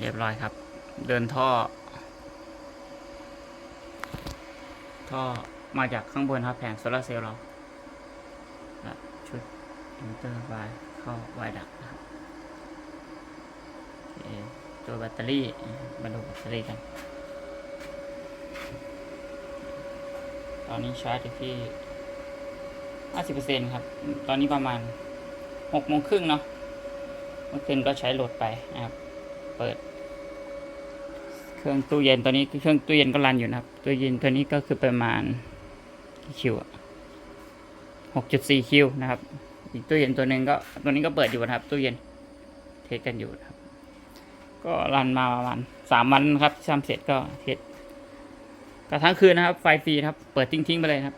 เรียบร้อยครับ เดินท่อ ท่อมาจากข้างบนครับแผงโซลาเซลล์เราชุดอินเตอร์ไฟเข้าไวดักนะครับโอเคตัวแบตเตอรี่มาดูแบตเตอรี่กัน ตอนนี้ชาร์จอยู่ที่50%ครับ ตอนนี้ประมาณ6โมงครึ่งเนาะเมื่อคืนก็ใช้โหลดไปนะครับ เปิด เครื่องตู้เย็นตัวนี้เครื่องตู้เย็นก็รันอยู่นะครับตู้เย็นตัวนี้ก็คือประมาณกี่คิวอะ6.4คิวนะครับ อีกตู้เย็นตัวหนึ่งก็ตัวนี้ก็เปิดอยู่นะครับ ตู้เย็นเทสกันอยู่นะครับ ก็รันมาประมาณสามวันครับทำเสร็จก็เทสก็ทั้งคืนนะครับ ไฟฟรีครับ เปิดทิ้งๆไปเลยครับ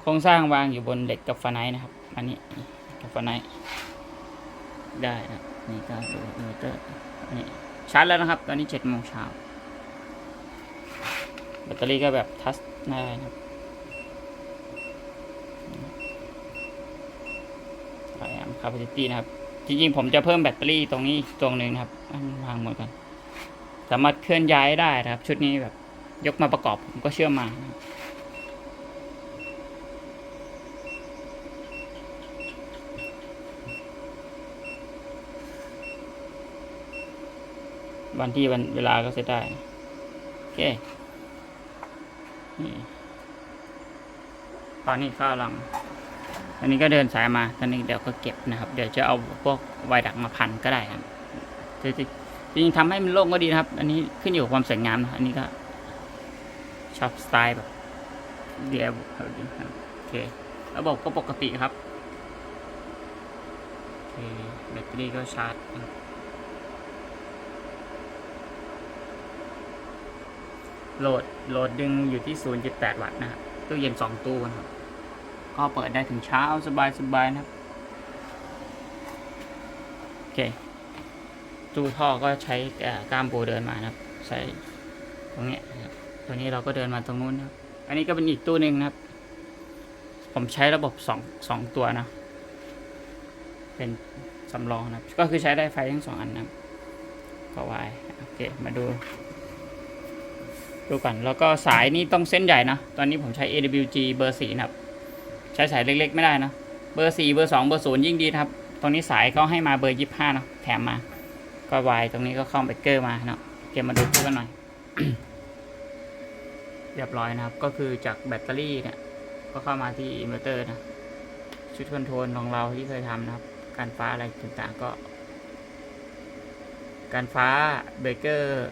โครงสร้างวางอยู่บนเหล็กกับฟาไนนะครับ อันนี้กับฟาไนได้นะครับ นี่ก็ดูอิเตอร์นี่ชาร์จแล้วนะครับ ตอนนี้เจ็ดโมงเช้าแบตเตอรี่ก็แบบทัชได้นครับไอแอมคาปาซิตี้นะครับ จริงๆ ผมจะเพิ่มแบตเตอรี่ตรงนี้ตรงหนึ่งครับวางหมดกัน สามารถเคลื่อนย้ายได้นะครับ ชุดนี้แบบยกมาประกอบผมก็เชื่อมมานะครับ วันที่วันเวลาก็เซตได้ โอเคนี่ตอนนี้ก็กำลังตอนนี้ก็เดินสายมา ตอนนี้เดี๋ยวก็เก็บนะครับ เดี๋ยวจะเอาพวกไวดักมาพันก็ได้ครับจริงจริงทำให้มันโล่งก็ดีนะครับ อันนี้ขึ้นอยู่กับความสวยงามนะอันนี้ก็ชอบสไตล์แบบเดียบโอเค ระบบก็ปกติครับโอเคแบตเตอรี่ก็ชาร์จนะครับ โหลดโหลดดึงอยู่ที่ 0.8 วัตต์นะครับตู้เย็น 2 ตู้นะครับ ก็เปิดได้ถึงเช้าสบายสบายนะครับ โอเค ตู้ท่อก็ใช้กล้ามปูเดินมานะครับใช้ตรงนี้นะครับตัวนี้เราก็เดินมาตรงนู้นนะครับ อันนี้ก็เป็นอีกตู้หนึ่งนะครับ ผมใช้ระบบสองสองตัวนะ เป็นสำรองนะครับ ก็คือใช้ได้ไฟทั้งสองอันนะครับก็ไว้โอเค มาดู ดูก่อนแล้วก็สายนี่ต้องเส้นใหญ่นะ ตอนนี้ผมใช้ AWG เบอร์สี่นะครับ ใช้สายเล็กๆ ไม่ได้นะ เบอร์สี่เบอร์สองเบอร์ศูนย์ยิ่งดีครับ ตรงนี้สายเขาให้มาเบอร์ยี่ห้าเนาะแถมมา ก็วายตรงนี้ก็เข้าเบเกอร์มาเนาะ เก็บมาดูคู่กันหน่อย เรียบร้อยนะครับ ก็คือจากแบตเตอรี่เนี่ย ก็เข้ามาที่อินเวอร์เตอร์นะ ชุดคอนโทรลของเราที่เคยทำนะครับ การฟ้าอะไรต่างๆก็ การฟ้าเบเกอร์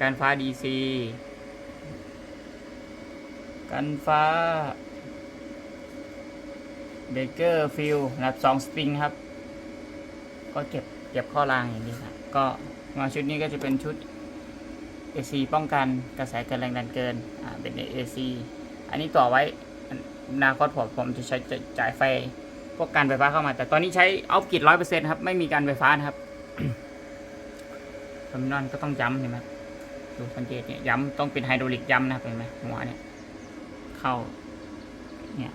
การฟ้า DC การฟ้าเบเกอร์ฟิลนะครับสองสปริงครับ ก็เก็บเก็บข้อรางอย่างนี้ครับ ก็มาชุดนี้ก็จะเป็นชุด AC ป้องกันกระแสเกินแรงดันเกิน อ่า เป็น AC อันนี้ต่อไว้อนาคตผมผมจะใช้จ,จ่ายไฟพวกการไฟฟ้าเข้ามา แต่ตอนนี้ใช้เอากิดร้อยเปอร์เซ็นต์ครับ ไม่มีการไฟฟ้านะครับเทอร์มินอลก็ต้องย้ำเห็นไหมูสังเกตเนี่ยย้ำต้องเป็นไฮดรอลิกย้ำนะครับเห็นไหมหัวเนี่ย เข้า เนี่ย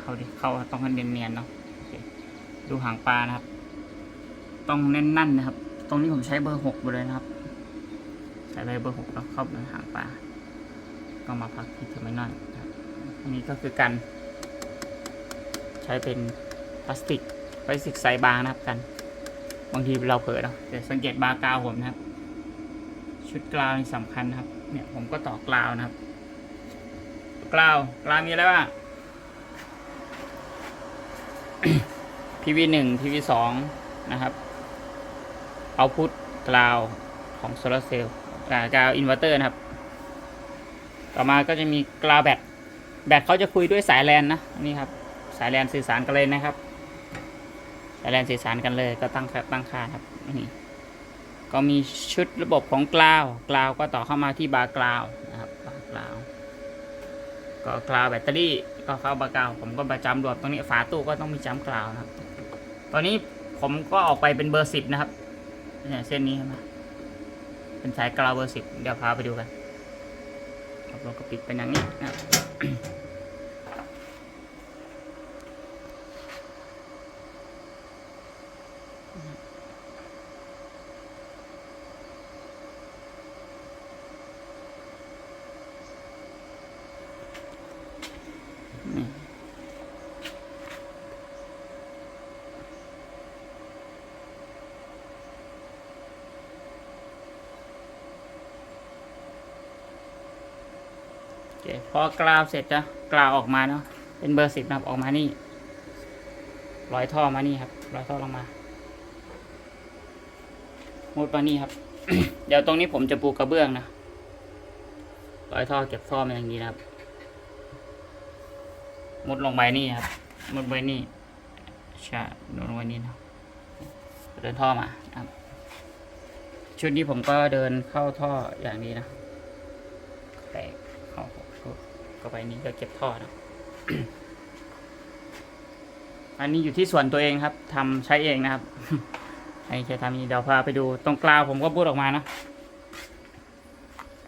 เข้าดิเข้าต้องให้เนียนๆเนาะดูหางปลานะครับ ต้องแน่นๆนนะครับ ตรงนี้ผมใช้เบอร์หกไปเลยนะครับ ใส่เลยเบอร์หกแล้วเข้าเป็นหางปลา ก็มาพักที่เทอร์มินอลนะครับอันนี้ก็คือกันใช้เป็นพลาสติกพลาสติกใสบางนะครับกัน บางทีเราเผลอเนาะเดี๋ยวสังเกตบาร์กาวผมนะครับ ชุดกราวนี่สำคัญนะครับ เนี่ยผมก็ต่อกราวนะครับกราวกราวมีอะไรบ้าง PV หนึ่ง PV สองนะครับเอาพุทกราวของโซลาร์เซลล์กราวอินเวอร์เตอร์นะครับ ต่อมาก็จะมีกราวแบตแบตเขาจะคุยด้วยสายแลนนะนี่ครับสายแลนสื่อสารกันเลยนะครับ สายแลนสื่อสารกันเลยก็ตั้งค่าตั้งค่าครับนี่ ก็มีชุดระบบของกราวกราวก็ต่อเข้ามาที่บาร์กราวนะครับบาร์กราวก็กราวแบตเตอรี่ก็เข้าบาร์กราวผมก็ประจำรวมตรงนี้ฝาตู้ก็ต้องมีจ้ำกราวนะครับ ตอนนี้ผมก็ออกไปเป็นเบอร์สิบนะครับเนี่ยเส้นนี้ใช่ไหมเป็นสายกราวเบอร์สิบเดี๋ยวพาไปดูกันครับเราก็ปิดเป็นอย่างนี้นะครับ โเค พอกราวเสร็จนะกราวออกมาเนาะเป็นเบอร์สิบนะครับออกมานี่ร้อยท่อมานี่ครับร้อยท่อลงมามุดมานี่ครับ เดี๋ยวตรงนี้ผมจะปูกระเบื้องนะร้อยท่อเก็บท่อมาอย่างนี้นะครับ มุดลงไปนี่ครับ มุดไปนี่ใช่ลงไปนี่นะเดินท่อมาครับ ชุดนี้ผมก็เดินเข้าท่ออย่างนี้นะแตกเข้า ก็ไปนี่ก็เก็บท่อนะอันนี้อยู่ที่ส่วนตัวเองครับทำใช้เองนะครับไอ้จะทำนี้เดี๋ยวพาไปดูตรงกลาวผมก็บูดออกมานะ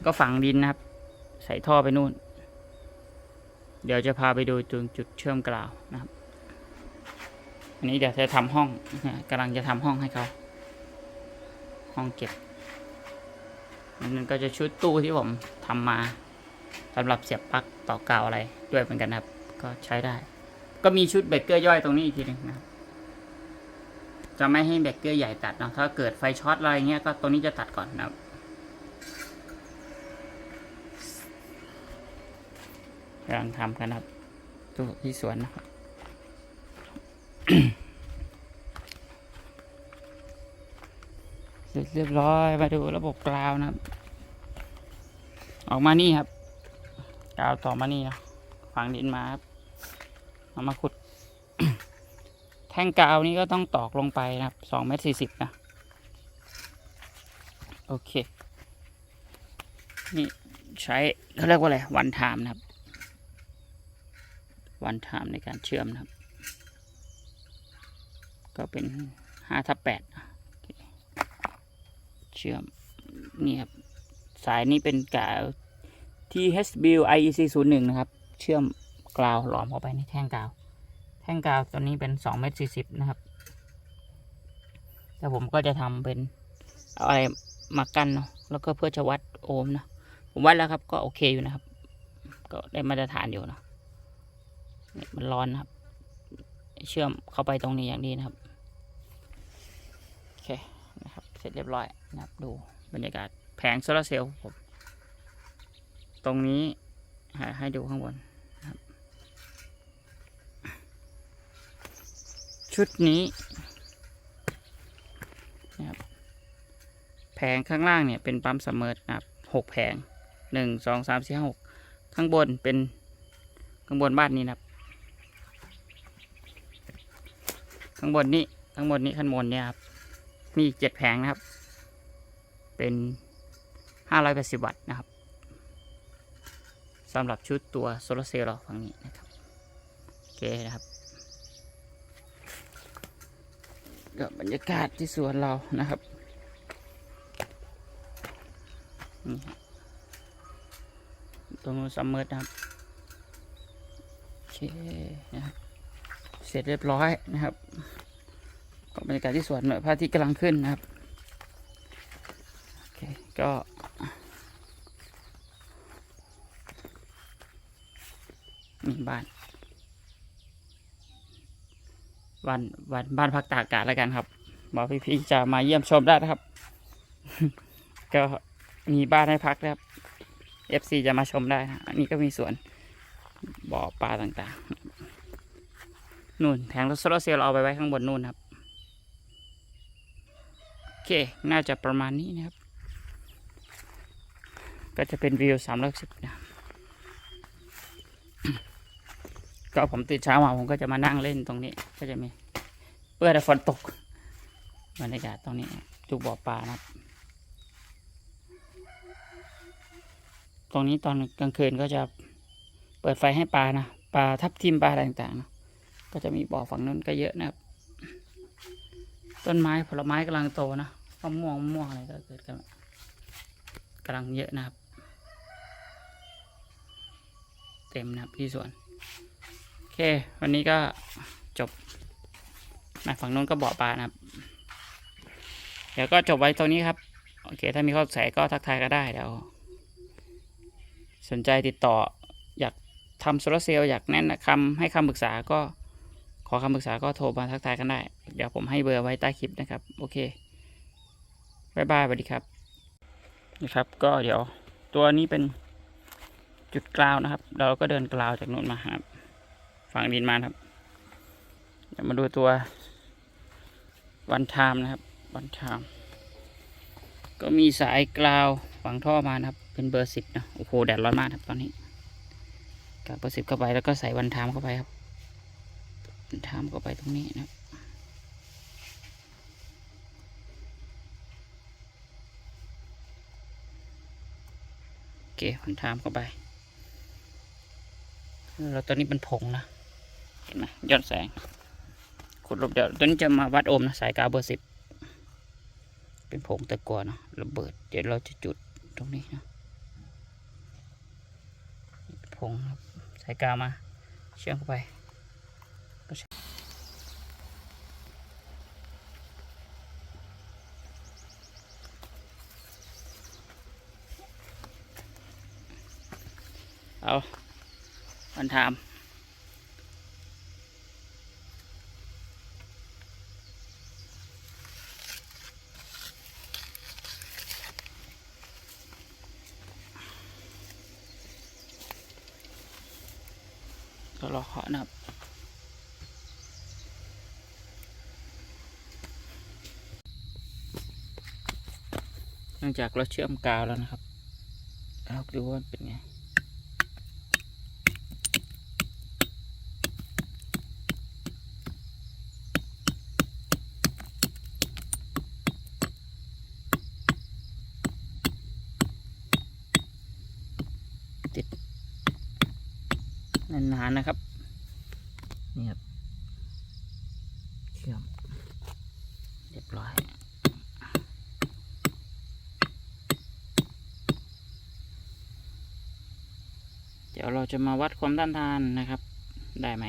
ก็ฝังดินนะครับ ใส่ท่อไปนู่น เดี๋ยวจะพาไปดูจุดจุดเชื่อมกลาวนะครับ อันนี้เดี๋ยวจะทำห้องนะกำลังจะทำห้องให้เขาห้องเก็บอันนั้นก็จะชุดตู้ที่ผมทำมา สำหรับเสียบปลั๊กต่อกาวอะไรด้วยเหมือนกันนะครับ ก็ใช้ได้ ก็มีชุดเบรกเกอร์ย่อยตรงนี้อีกทีหนึงนะครับจะไม่ให้เบรกเกอร์ใหญ่ตัดเนาะถ้าเกิดไฟช็อตอะไรเงี้ยก็ตัวนี้จะตัดก่อนนะครับกำลังทำกันครับตู้ที่สวนนะครับเสร็จเรียบร้อยมาดูระบบกราวนะครับ ออกมานี่ครับ กาวต่อมานี่นะฝังดินมาครับเอามาขุด แท่งกาวนี้ก็ต้องตอกลงไปนะครับสองเมตรสี่สิบนะ โอเค นี่ใช้เขาเรียกว่าอะไร วันไทม์นะครับ วันไทม์ในการเชื่อมนะครับ ก็เป็นห้าทับแปดเชื่อม นี่ครับ สายนี้เป็นกาว ที่ HBU IEC 0 1นะครับ เชื่อมกราวหลอมเข้าไปในแท่งกาว แท่งกาวตัวนี้เป็น2เมตร40 นะครับ แต่ผมก็จะทำเป็นเอาอะไรมากั้นเนาะ แล้วก็เพื่อจะวัดโอห์มนะ ผมวัดแล้วครับ ก็โอเคอยู่นะครับ ก็ได้มาตรฐานอยู่นะเนี่ยมันร้อนนะครับ เชื่อมเข้าไปตรงนี้อย่างนี้นะครับ โอเคนะครับ เสร็จเรียบร้อยนะครับ ดูบรรยากาศแผงโซลาร์เซลล์ผม ตรงนี้ให้ดูข้างบนครับชุดนี้นะครับแผงข้างล่างเนี่ยเป็นปั๊มซัมเมอร์นะครับหกแผงหนึ่งสองสามสี่ห้าหกข้างบนเป็นข้างบนบ้านนี้นะครับ ข้างบนนี้ข้างบนนี้ข้างบนเนี่ยครับมีเจ็ดแผงนะครับ เป็นห้าร้อยแปดสิบวัตต์นะครับ สำหรับชุดตัวโซลาร์เซลล์ฝั่งนี้นะครับโอเคนะครับก็บรรยากาศที่สวนเรานะครับตรงนู้นซัมเมอร์นะครับโอเคนะครับเสร็จเรียบร้อยนะครับก็บรรยากาศที่สวนหน่อยพระอาทิตย์กำลังขึ้นนะครับโอเคก็ บ้านวันวันบ้านพักตากอากาศแล้วกันครับบอกพี่ๆจะมาเยี่ยมชมได้นะครับ ก็มีบ้านให้พักนะครับ FC จะมาชมได้นะอันนี้ก็มีสวนบ่อปลาต่างๆนู่นแผงโซลาเซลล์เราเอาไปไว้ข้างบนนู่นครับโอเค น่าจะประมาณนี้นะครับ ก็จะเป็นวิวสามร้อยสิบนะ ก็ผมตื่นเช้ามาผมก็จะมานั่งเล่นตรงนี้ ก็จะมีเพื่อแต่ฝนตกบรรยากาศตรงนี้ดูบ่อปลานะครับ ตรงนี้ตอนกลางคืนก็จะเปิดไฟให้ปลานะปลาทับทิมปลาอะไรต่างๆนะก็จะมีบ่อฝั่งนู้นก็เยอะนะครับ ต้นไม้ผลไม้กำลังโตนะมะม่วงมะม่วงอะไรก็เกิดกันกำลังเยอะนะครับ เต็มนะครับที่สวน เค วันนี้ก็จบนะฝั่งนู้นก็บ่อปลานะครับ เดี๋ยวก็จบไว้ตรงนี้ครับ โอเค ถ้ามีข้อสงสัยก็ทักทายก็ได้เดี๋ยวสนใจติดต่ออยากทำโซลาร์เซลล์อยากแนะนำคำให้คำปรึกษาก็ขอคำปรึกษาก็โทรมาทักทายกันได้ เดี๋ยวผมให้เบอร์ไว้ใต้คลิปนะครับ โอเคบายบายสวัสดีครับนะครับ ก็เดี๋ยวตัวนี้เป็นจุดกราวนะครับ เราก็เดินกราวจากนู้นมาครับ ฝังดินมาครับ เดี๋ยวมาดูตัววันไทม์นะครับ วันไทม์ก็มีสายกราวฝังท่อมานะครับ เป็นเบอร์สิบนะโอ้โหแดดร้อนมากครับตอนนี้กับเบอร์สิบเข้าไปแล้วก็ใส่วันไทม์เข้าไปครับวันไทม์เข้าไปตรงนี้นะครับโอเควันไทม์เข้าไป แล้วตอนนี้เป็นผงนะ เห็นไหมย้อนแสงขุดลบเดี๋ยวตัวนี้จะมาวัดโอห์มนะสายกาวเบอร์สิบเป็นผงตะกัวเนาะระเบิด เดี๋ยวเราจะจุดตรงนี้นะผงสายกาวมา เชื่อมเข้าไปก็เอาวันไทม์ ก็ เนื่องจากเราเชื่อมกาวแล้วนะครับเราดูว่านเป็นไงติดนานๆนะครับ นี่ครับเชื่อมเรียบร้อยเดี๋ยวเราจะมาวัดความต้านทานนะครับ ได้ไหม